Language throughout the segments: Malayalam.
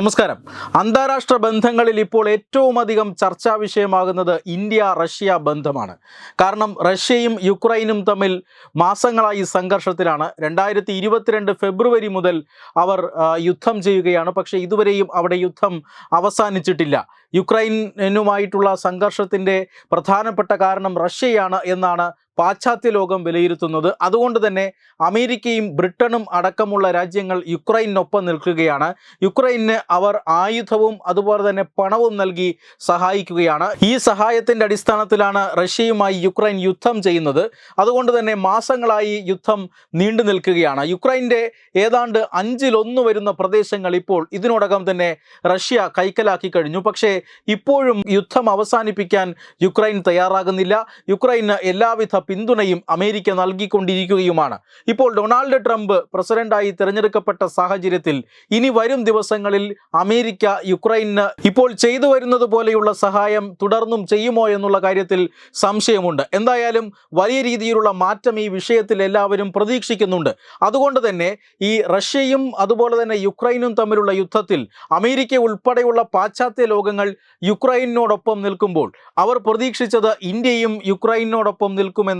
നമസ്കാരം. അന്താരാഷ്ട്ര ബന്ധങ്ങളിൽ ഇപ്പോൾ ഏറ്റവും അധികം ചർച്ചാ വിഷയമാകുന്നത് ഇന്ത്യ റഷ്യ ബന്ധമാണ്. കാരണം റഷ്യയും യുക്രൈനും തമ്മിൽ മാസങ്ങളായി സംഘർഷത്തിലാണ്. രണ്ടായിരത്തി ഇരുപത്തിരണ്ട് ഫെബ്രുവരി മുതൽ അവർ യുദ്ധം ചെയ്യുകയാണ്. പക്ഷേ ഇതുവരെയും അവിടെ യുദ്ധം അവസാനിച്ചിട്ടില്ല. യുക്രൈനുമായിട്ടുള്ള സംഘർഷത്തിന്റെ പ്രധാനപ്പെട്ട കാരണം റഷ്യയാണ് എന്നാണ് പാശ്ചാത്യ ലോകം വിലയിരുത്തുന്നത്. അതുകൊണ്ട് തന്നെ അമേരിക്കയും ബ്രിട്ടനും അടക്കമുള്ള രാജ്യങ്ങൾ യുക്രൈനൊപ്പം നിൽക്കുകയാണ്. യുക്രൈന് അവർ ആയുധവും അതുപോലെ തന്നെ പണവും നൽകി സഹായിക്കുകയാണ്. ഈ സഹായത്തിന്റെ അടിസ്ഥാനത്തിലാണ് റഷ്യയുമായി യുക്രൈൻ യുദ്ധം ചെയ്യുന്നത്. അതുകൊണ്ട് തന്നെ മാസങ്ങളായി യുദ്ധം നീണ്ടു നിൽക്കുകയാണ്. യുക്രൈന്റെ ഏതാണ്ട് അഞ്ചിലൊന്ന് വരുന്ന പ്രദേശങ്ങൾ ഇപ്പോൾ ഇതിനോടകം തന്നെ റഷ്യ കൈക്കലാക്കി കഴിഞ്ഞു. പക്ഷേ ഇപ്പോഴും യുദ്ധം അവസാനിപ്പിക്കാൻ യുക്രൈൻ തയ്യാറാകുന്നില്ല. യുക്രൈന് എല്ലാവിധ പിന്തുണയും അമേരിക്ക നൽകിക്കൊണ്ടിരിക്കുകയുമാണ്. ഇപ്പോൾ ഡൊണാൾഡ് ട്രംപ് പ്രസിഡന്റായി തിരഞ്ഞെടുക്കപ്പെട്ട സാഹചര്യത്തിൽ ഇനി വരും ദിവസങ്ങളിൽ അമേരിക്ക യുക്രൈന് ഇപ്പോൾ ചെയ്തു വരുന്നത് പോലെയുള്ള സഹായം തുടർന്നും ചെയ്യുമോ എന്നുള്ള കാര്യത്തിൽ സംശയമുണ്ട്. എന്തായാലും വലിയ രീതിയിലുള്ള മാറ്റം ഈ വിഷയത്തിൽ എല്ലാവരും പ്രതീക്ഷിക്കുന്നുണ്ട്. അതുകൊണ്ട് തന്നെ ഈ റഷ്യയും അതുപോലെ തന്നെ യുക്രൈനും തമ്മിലുള്ള യുദ്ധത്തിൽ അമേരിക്ക ഉൾപ്പെടെയുള്ള പാശ്ചാത്യ ലോകങ്ങൾ യുക്രൈനോടൊപ്പം നിൽക്കുമ്പോൾ അവർ പ്രതീക്ഷിച്ചത് ഇന്ത്യയും യുക്രൈനോടൊപ്പം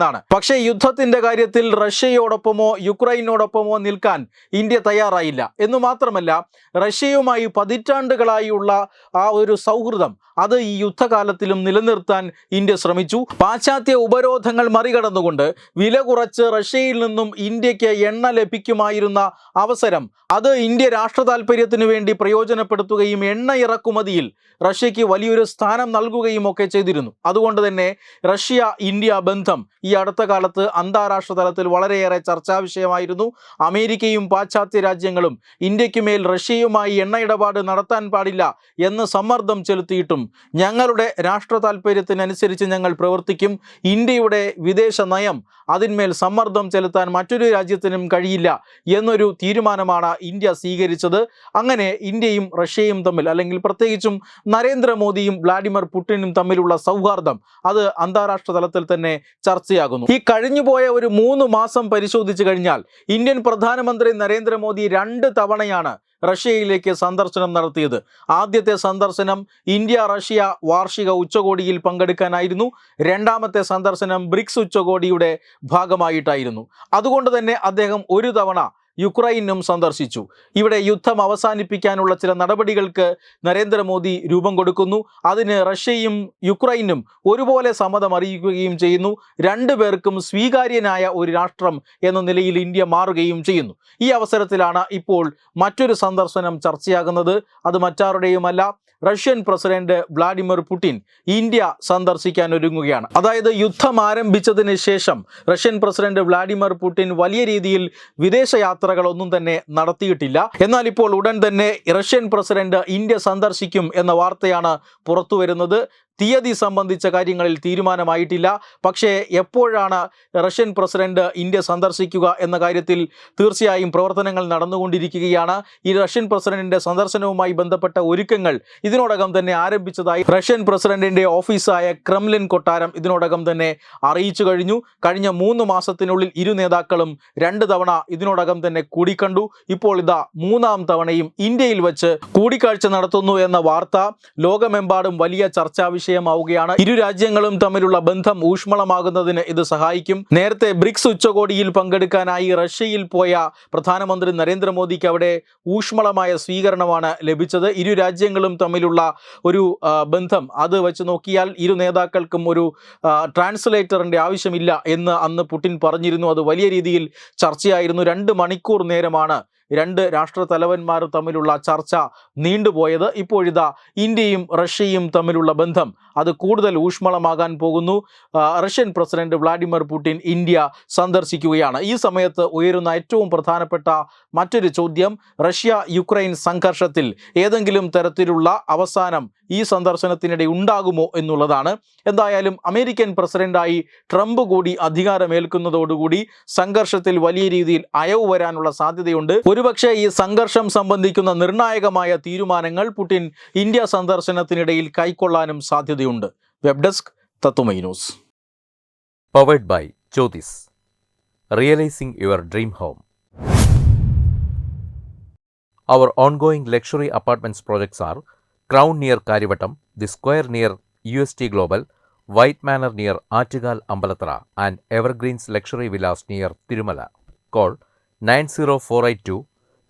നിൽക്കുമെന്നാണ് പക്ഷേ യുദ്ധത്തിന്റെ കാര്യത്തിൽ റഷ്യയോടൊപ്പമോ യുക്രൈനോടൊപ്പമോ നിൽക്കാൻ ഇന്ത്യ തയ്യാറായില്ല. എന്ന് മാത്രമല്ല റഷ്യയുമായി പതിറ്റാണ്ടുകളായുള്ള ആ ഒരു സൗഹൃദം അത് ഈ യുദ്ധകാലത്തിലും നിലനിർത്താൻ ഇന്ത്യ ശ്രമിച്ചു. പാശ്ചാത്യ ഉപരോധങ്ങൾ മറികടന്നുകൊണ്ട് വില കുറച്ച് റഷ്യയിൽ നിന്നും ഇന്ത്യയ്ക്ക് എണ്ണ ലഭിക്കുമായിരുന്ന അവസരം അത് ഇന്ത്യ രാഷ്ട്ര താല്പര്യത്തിനു വേണ്ടി പ്രയോജനപ്പെടുത്തുകയും എണ്ണ ഇറക്കുമതിയിൽ റഷ്യയ്ക്ക് വലിയൊരു സ്ഥാനം നൽകുകയും ഒക്കെ ചെയ്തിരുന്നു. അതുകൊണ്ട് തന്നെ റഷ്യ ഇന്ത്യ ബന്ധം ഈ അടുത്ത കാലത്ത് അന്താരാഷ്ട്ര തലത്തിൽ വളരെയേറെ ചർച്ചാ വിഷയമായിരുന്നു. അമേരിക്കയും പാശ്ചാത്യ രാജ്യങ്ങളും ഇന്ത്യക്കുമേൽ റഷ്യയുമായി എണ്ണ ഇടപാട് നടത്താൻ പാടില്ല എന്ന് സമ്മർദ്ദം ചെലുത്തിയിട്ടും ഞങ്ങളുടെ രാഷ്ട്ര താല്പര്യത്തിനനുസരിച്ച് ഞങ്ങൾ പ്രവർത്തിക്കും. ഇന്ത്യയുടെ വിദേശ നയം അതിന്മേൽ സമ്മർദ്ദം ചെലുത്താൻ മറ്റൊരു രാജ്യത്തിനും കഴിയില്ല എന്നൊരു തീരുമാനമാണ് ഇന്ത്യ സ്വീകരിച്ചത്. അങ്ങനെ ഇന്ത്യയും റഷ്യയും തമ്മിൽ അല്ലെങ്കിൽ പ്രത്യേകിച്ചും നരേന്ദ്രമോദിയും വ്ളാഡിമിർ പുടിനും തമ്മിലുള്ള സൗഹാർദ്ദം അത് അന്താരാഷ്ട്ര തലത്തിൽ തന്നെ ചർച്ചയാകുന്നു ഈ കഴിഞ്ഞുപോയ ഒരു മൂന്ന് മാസം പരിശോധിച്ചു കഴിഞ്ഞാൽ ഇന്ത്യൻ പ്രധാനമന്ത്രി നരേന്ദ്രമോദി രണ്ട് തവണയാണ് റഷ്യയിലേക്ക് സന്ദർശനം നടത്തിയത്. ആദ്യത്തെ സന്ദർശനം ഇന്ത്യ റഷ്യ വാർഷിക ഉച്ചകോടിയിൽ പങ്കെടുക്കാനായിരുന്നു. രണ്ടാമത്തെ സന്ദർശനം ബ്രിക്സ് ഉച്ചകോടിയുടെ ഭാഗമായിട്ടായിരുന്നു. അതുകൊണ്ട് തന്നെ അദ്ദേഹം ഒരു തവണ യുക്രൈനും സന്ദർശിച്ചു. ഇവിടെ യുദ്ധം അവസാനിപ്പിക്കാനുള്ള ചില നടപടികൾക്ക് നരേന്ദ്രമോദി രൂപം കൊടുക്കുന്നു. അതിന് റഷ്യയും യുക്രൈനും ഒരുപോലെ സമ്മതം അറിയിക്കുകയും ചെയ്യുന്നു. രണ്ടുപേർക്കും സ്വീകാര്യനായ ഒരു രാഷ്ട്രം എന്ന നിലയിൽ ഇന്ത്യ മാറുകയും ചെയ്യുന്നു. ഈ അവസരത്തിലാണ് ഇപ്പോൾ മറ്റൊരു സന്ദർശനം ചർച്ചയാകുന്നത്. അത് മറ്റാരുടെയുമല്ല. Russian president Vladimir Putin India സന്ദർശിക്കാൻ ഒരുങ്ങുകയാണ്. അതായത് യുദ്ധം ആരംഭിച്ചതിന് ശേഷം റഷ്യൻ പ്രസിഡന്റ് വ്ളാഡിമിർ പുടിൻ വലിയ രീതിയിൽ വിദേശയാത്രകളൊന്നും തന്നെ നടത്തിയിട്ടില്ല. എന്നാൽ ഇപ്പോൾ ഉടൻ തന്നെ റഷ്യൻ പ്രസിഡന്റ് ഇന്ത്യ സന്ദർശിക്കും എന്ന വാർത്തയാണ് പുറത്തു വരുന്നത് തീയതി സംബന്ധിച്ച കാര്യങ്ങളിൽ തീരുമാനമായിട്ടില്ല. പക്ഷേ എപ്പോഴാണ് റഷ്യൻ പ്രസിഡന്റ് ഇന്ത്യ സന്ദർശിക്കുക എന്ന കാര്യത്തിൽ തീർച്ചയായും പ്രവർത്തനങ്ങൾ നടന്നുകൊണ്ടിരിക്കുകയാണ്. ഈ റഷ്യൻ പ്രസിഡന്റിന്റെ സന്ദർശനവുമായി ബന്ധപ്പെട്ട ഒരുക്കങ്ങൾ ഇതിനോടകം തന്നെ ആരംഭിച്ചതായി റഷ്യൻ പ്രസിഡന്റിന്റെ ഓഫീസായ ക്രെംലിൻ കൊട്ടാരം ഇതിനോടകം തന്നെ അറിയിച്ചു കഴിഞ്ഞു. കഴിഞ്ഞ മൂന്ന് മാസത്തിനുള്ളിൽ ഇരു നേതാക്കളും രണ്ട് തവണ ഇതിനോടകം തന്നെ കൂടിക്കണ്ടു. ഇപ്പോൾ ഇതാ മൂന്നാം തവണയും ഇന്ത്യയിൽ വച്ച് കൂടിക്കാഴ്ച നടത്തുന്നു എന്ന വാർത്ത. ലോകമെമ്പാടും വലിയ ചർച്ചാ വിഷയമാവുകയാണ്. ഇരു രാജ്യങ്ങളും തമ്മിലുള്ള ബന്ധം ഊഷ്മളമാകുന്നതിന് ഇത് സഹായിക്കും. നേരത്തെ ബ്രിക്സ് ഉച്ചകോടിയിൽ പങ്കെടുക്കാനായി റഷ്യയിൽ പോയ പ്രധാനമന്ത്രി നരേന്ദ്രമോദിക്ക് അവിടെ ഊഷ്മളമായ സ്വീകരണമാണ് ലഭിച്ചത്. ഇരു രാജ്യങ്ങളും തമ്മിലുള്ള ഒരു ബന്ധം അത് വെച്ച് നോക്കിയാൽ ഇരു നേതാക്കൾക്കും ഒരു ട്രാൻസ്ലേറ്ററിന്റെ ആവശ്യമില്ല എന്ന് അന്ന് പുടിൻ പറഞ്ഞിരുന്നു. അത് വലിയ രീതിയിൽ ചർച്ചയായിരുന്നു. രണ്ട് മണിക്കൂർ നേരമാണ് രണ്ട് രാഷ്ട്ര തലവന്മാർ തമ്മിലുള്ള ചർച്ച നീണ്ടുപോയത് ഇപ്പോഴിതാ ഇന്ത്യയും റഷ്യയും തമ്മിലുള്ള ബന്ധം. അത് കൂടുതൽ ഊഷ്മളമാകാൻ പോകുന്നു. Russian president Vladimir Putin India സന്ദർശിക്കുകയാണ്. ഈ സമയത്ത് ഉയരുന്ന ഏറ്റവും പ്രധാനപ്പെട്ട മറ്റൊരു ചോദ്യം റഷ്യ യുക്രൈൻ സംഘർഷത്തിൽ ഏതെങ്കിലും തരത്തിലുള്ള അവസാനം ഈ സന്ദർശനത്തിനിടെ ഉണ്ടാകുമോ എന്നുള്ളതാണ്. എന്തായാലും അമേരിക്കൻ പ്രസിഡന്റായി ട്രംപ് കൂടി അധികാരമേൽക്കുന്നതോടുകൂടി സംഘർഷത്തിൽ വലിയ രീതിയിൽ അയവ് വരാനുള്ള സാധ്യതയുണ്ട്. ഒരുപക്ഷെ ഈ സംഘർഷം സംബന്ധിക്കുന്ന നിർണായകമായ തീരുമാനങ്ങൾ പുടിൻ ഇന്ത്യ സന്ദർശനത്തിനിടയിൽ കൈക്കൊള്ളാനും സാധ്യതയുണ്ട്. Web desk Tatwamayi powered by Jyothis realising your dream home our ongoing luxury apartments projects are crown near Kariavattom the square near U S T global white manor near Attukal Ambalathara and evergreens luxury villas near Thirumala call nine zero four eight two